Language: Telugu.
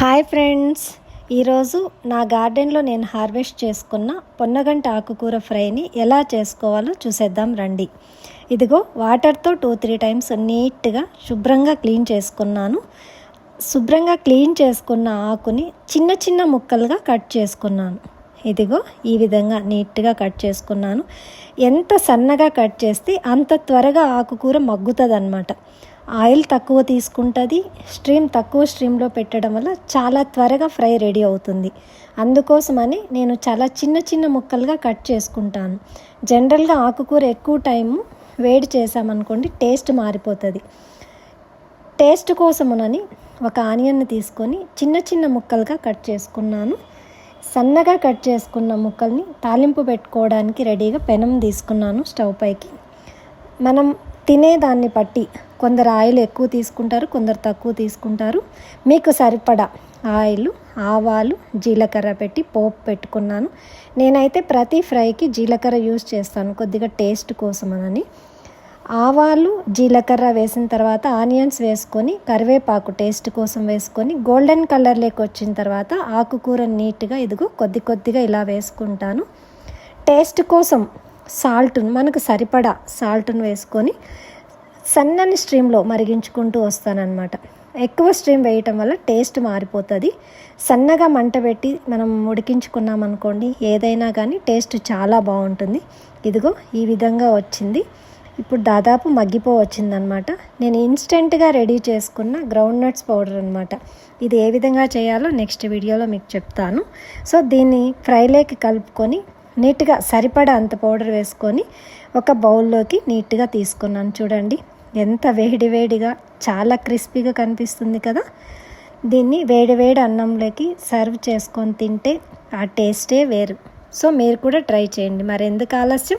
Hi friends. ఈరోజు నా గార్డెన్లో నేను హార్వెస్ట్ చేసుకున్న పొన్నగంట ఆకుకూర ఫ్రైని ఎలా చేసుకోవాలో చూసేద్దాం రండి. ఇదిగో వాటర్తో టూ త్రీ టైమ్స్ నీట్గా శుభ్రంగా క్లీన్ చేసుకున్నాను. శుభ్రంగా క్లీన్ చేసుకున్న ఆకుని చిన్న చిన్న ముక్కలుగా కట్ చేసుకున్నాను. ఇదిగో ఈ విధంగా నీట్గా కట్ చేసుకున్నాను. ఎంత సన్నగా కట్ చేస్తే అంత త్వరగా ఆకుకూర మగ్గుతుంది అనమాట ఆయిల్ తక్కువ తీసుకుంటుంది స్ట్రీమ్ తక్కువ స్ట్రీమ్లో పెట్టడం వల్ల చాలా త్వరగా ఫ్రై రెడీ అవుతుంది. అందుకోసమని నేను చాలా చిన్న చిన్న ముక్కలుగా కట్ చేసుకుంటాను. జనరల్గా ఆకుకూర ఎక్కువ టైము వేడి చేసామనుకోండి టేస్ట్ మారిపోతుంది. టేస్ట్ కోసమునని ఒక ఆనియన్ని తీసుకొని చిన్న చిన్న ముక్కలుగా కట్ చేసుకున్నాను. సన్నగా కట్ చేసుకున్న ముక్కల్ని తాలింపు పెట్టుకోవడానికి రెడీగా పెనం తీసుకున్నాను స్టవ్ పైకి. మనం తినేదాన్ని బట్టి కొందరు ఆయిల్ ఎక్కువ తీసుకుంటారు కొందరు తక్కువ తీసుకుంటారు. మీకు సరిపడా ఆయిల్ ఆవాలు జీలకర్ర పెట్టి పోపు పెట్టుకున్నాను. నేనైతే ప్రతి ఫ్రైకి జీలకర్ర యూస్ చేస్తాను కొద్దిగా టేస్ట్ కోసమని ఆవాలు జీలకర్ర వేసిన తర్వాత ఆనియన్స్ వేసుకొని కరివేపాకు టేస్ట్ కోసం వేసుకొని గోల్డెన్ కలర్లోకి వచ్చిన తర్వాత ఆకుకూర నీట్గా ఇదిగో కొద్ది కొద్దిగా ఇలా వేసుకుంటాను. టేస్ట్ కోసం సాల్ట్ను మనకు సరిపడా సాల్ట్ను వేసుకొని సన్నని స్ట్రీమ్లో మరిగించుకుంటూ వస్తానన్నమాట. ఎక్కువ స్ట్రీమ్ వేయటం వల్ల టేస్ట్ మారిపోతుంది. సన్నగా మంట పెట్టి మనం ఉడికించుకున్నాం అనుకోండి ఏదైనా కానీ టేస్ట్ చాలా బాగుంటుంది. ఇదిగో ఈ విధంగా వచ్చింది. ఇప్పుడు దాదాపు మగ్గిపో వచ్చిందనమాట నేను ఇన్స్టెంట్గా రెడీ చేసుకున్న గ్రౌండ్ నట్స్ పౌడర్ అనమాట ఇది ఏ విధంగా చేయాలో నెక్స్ట్ వీడియోలో మీకు చెప్తాను. సో దీన్ని ఫ్రైలోకి కలుపుకొని నీట్గా సరిపడా అంత పౌడర్ వేసుకొని ఒక బౌల్లోకి నీట్గా తీసుకున్నాను. చూడండి. ఎంత వేడి వేడిగా చాలా క్రిస్పీగా కనిపిస్తుంది కదా? దీన్ని వేడి వేడి అన్నంలోకి సర్వ్ చేసుకొని తింటే ఆ టేస్టే వేరు. సో మీరు కూడా ట్రై చేయండి. మరి ఎందుకు ఆలస్యం?